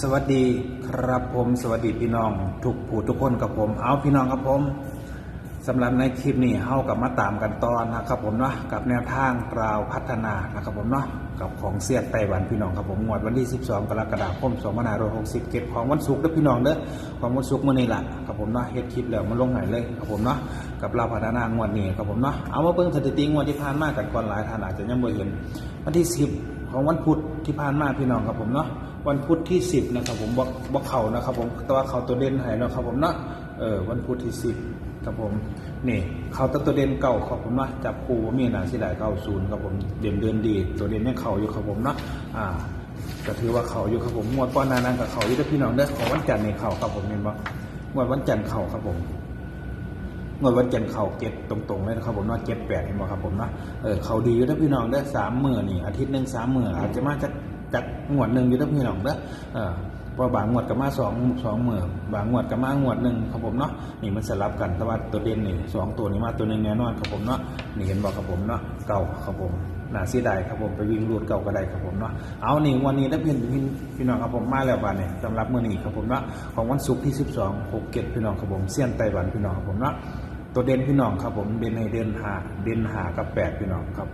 สวัสดีครับผมสวัสดีพี่น้อง ทุกผู้ทุกคนกับผม เอาพี่น้องครับผมสำหรับในคลิปนี้เฮากับมาตามกันตอนนะครับผมเนาะกับแนวทางกราวพัฒนานะครับผมเนาะกับของเสียนไต้หวันพี่น้องครับผมงวดวันที่ 12 กรกฎาคม2560เก็บของวันศุกร์เด้อพี่น้องเด้อของวันศุกร์มื้อนี้ล่ะครับผมเนาะเฮ็ดคลิปแล้วมาลงให้เลยครับผมเนาะกับเราพัฒนางวดนี้ครับผมเนาะเอามาเบิ่งสถิติงวดที่ผ่านมากันก่อนหลายท่านอาจจะยังบ่เห็นวันที่ 10 ของวันพุธที่ผ่านมาพี่น้องครับผมเนาะ วันพุธที่ 10 นะครับผมบอกบอกเขานะครับผมแต่ว่าเขาตัวเด่นให้นะครับผมเนาะเออวันพุธที่ 10 ครับผมนี่เขาตั้งตัวเด่นเก่าครับผมนะจับปูมีหนาสิได้เก้าศูนย์ครับผมเด่นเดินดี ตัวเด่นยังเขาอยู่ครับผมเนาะอ่าก็ถือว่าเขาอยู่ครับผมงวดก้อนนานั้นกับเขาอยู่ที่พี่น้องเด้อของวันจันทร์ในเขาครับผมเห็นบ่งวดวันจันทร์เขาครับผมงวดวันจันทร์เข่าเก็ตตรงๆเลยนะครับผมเนาเก็ตแปดเห็นบ่ครับผมนะเออเขาดีอยู่นะพี่น้องเด้อสามหมื่นนี่อาทิตย์หนึ่งสามหมื่นอาจจะมาจาก จากงวดหนึ่งอยู่นะพี่น้องเด้อเออพอบางงวดก็มาสองสองหมื่นบางงวดก็มางวดหนึ่งครับผมเนาะนี่มันสลับกันแต่ว่าตัวเด่นนี่สองตัวนี้มาตัวหนึงแน่นอนครับผมเนาะนี่เห็นบอกครับผมเนาะเก่าครับผมน่าเสียดายครับผมไปวิ่งรูดเก่าก็ได้ครับผมเนาะเอานี่วันนี้ได้เพียนพี่พี่น้องครับผมมาแล้วบ้านเนี่ยสำหรับมื้อนี้ครับผมเนาะของวันศุกร์ที่12 6เก็ดพี่น้องครับผมเซียนไต้หวันพี่น้องครับผมเนาะตัวเด่นพี่น้องครับผมเด่นให้เด่นหาเด่นหากับแปดพี่น้องครับ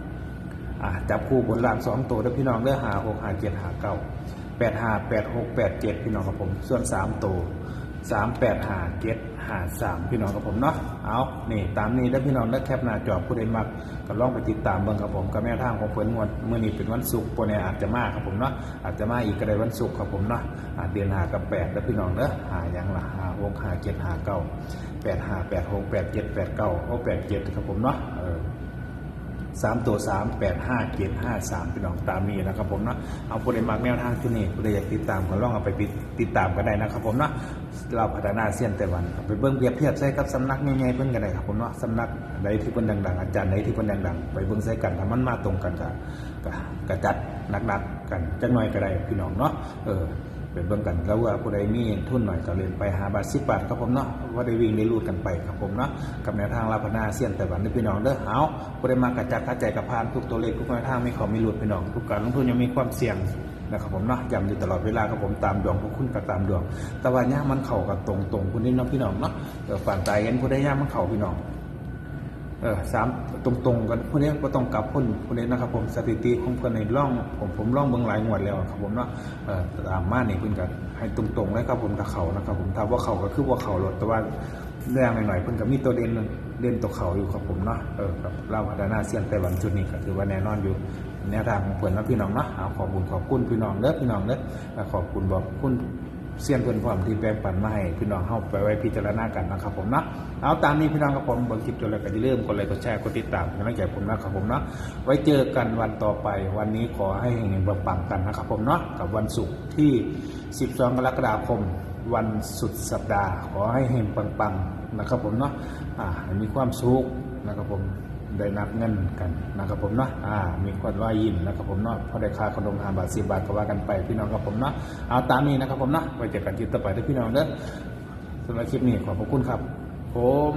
จับคู่บนล่างสองตัวแล้วพี่น้องเลือกหาหกหาเจ็ดหาเก้าแปดหาแปดหกแปดเจ็ดพี่น้องครับผมส่วนสามตัวสามแปดหาเจ็ดหาสามพี่น้องครับผมเนาะเอานี่ตามนี้แล้วพี่น้องได้แคปหน้าจอผู้ใดมักก็ลองไปติดตามเบิ่งครับผมกับแม่ทางของเพิ่นงวดเมื่อนี้เป็นวันศุกร์ปนเนี่ยอาจจะมาครับผมเนาะอาจจะมาอีกก็ได้วันศุกร์ครับผมเนาะอ่าเดือนหากับแปดแล้วพี่น้องเด้อหาอย่างละหาหกหาเจ็ดหาเก้าแปดหาแปดหกแปดเจ็ดแปดเก้าโอ้แปดเจ็ดครับผมเนาะเออ สามตัวสามแปดห้าเจ็ดห้าสามพี่น้องตามนี้นะครับผมเนาะเอาโปรเดมักแนวทางที่นี่โปรเดอยากติดตามก็ลองเอาไปติดตามกันได้นะครับผมเนาะเราพัฒนาเสี้ยนไต้หวันไปเบิ้งเปรียบเทียบใส่กับสำนักง่ายๆเพิ่นกันได้ครับผมเนาะสำนักใดที่เพิ่นดังๆอาจารย์ใดที่เพิ่นดังๆไปเบิ้งใส่กันถ้ามันมาตรงกันก็ก็ก็จัดหนักๆกันจักหน่อยก็ได้พี่น้องเนาะเออ เป็นเบิ่งกันแล้วว่าผู้ใดมีทุนหน่อยก็เล่นไปหาบาทสิบบาทครับผมเนาะว่าได้วิ่งได้รูดกันไปครับผมเนาะกับแนวทางลาพนาเซียนแต่วันนี้พี่น้องเด้อเอาผู้ใดมากระจัดกระจายกระพานทุกตัวเลขทุกแนวทางไม่ขอมีหลุดพี่น้องทุกการลงทุนยังมีความเสี่ยงนะครับผมเนาะย้ำอยู่ตลอดเวลาครับผมตามดวงพวกคุณก็ตามดวง แต่ว่าย่ามันเข่ากับตรงตรงๆคุณนี่น้องพี่น้องเนาะฝันตายเห็นผู้ใดย่ามันเข่าพี่น้อง เออสามตรงๆกันพวกนี้ก็ต้องกลับคนพวกนี้นะครับ ผมสถิติของเพื่อนในร่อง ผมผมร่องเบื้องหลายงวดแล้วครับผมเนาะเออตามมาเนี่ยเพื่อนก็ให้ตรงๆเลยครับผมกับเขานะครับ ผมถ้าว่าเขาก็คือว่าเขาหลดแต่ว่าแรงหน่อยๆเพื่อนก็มีตัวเด่นเด่นตัวเขาอยู่ครับผมเนาะเออกับเราพัฒนาเซียนไต้หวันจุดนี้ก็ถือว่าแน่นอนอยู่แนวทางของเพื่อนนะพี่น้องเนาะขอบคุณขอบคุณพี่น้องเด้อพี่น้องเด้อขอบคุณบอกคุณ เสียนเพื่อนความที่แบ่งปันมาให้พี่น้องเข้าไปไว้พิจารณากันนะครับผมนะเอาตามนี้พี่น้องครับผมบางคลิปจนแล้วก็จะเริ่มกดไลค์กดแชร์กดติดตามกันตั้งแต่ผมนะครับผมนะไว้เจอกันวันต่อไป วันนี้ขอให้เฮงๆปังๆกันนะครับผมเนาะกับวันศุกร์ที่ 12 กรกฎาคมวันสุดสัปดาห์ ขอให้เฮงปังๆนะครับผมเนาะอ่ามีความสุขนะครับผม ได้นับเงินกันนะครับผมเนาะอ่ามีคนว่ายิ้มนะครับผมเนาะพอได้ค่าขนมห้าบาทสิบาทก็ว่ากันไปพี่น้องครับผมเนาะเอาตามนี้นะครับผมเนาะไว้เจอกันคลิปต่อไปด้วยพี่น้องเด้อสำหรับคลิปนี้ขอบพระคุณครับผม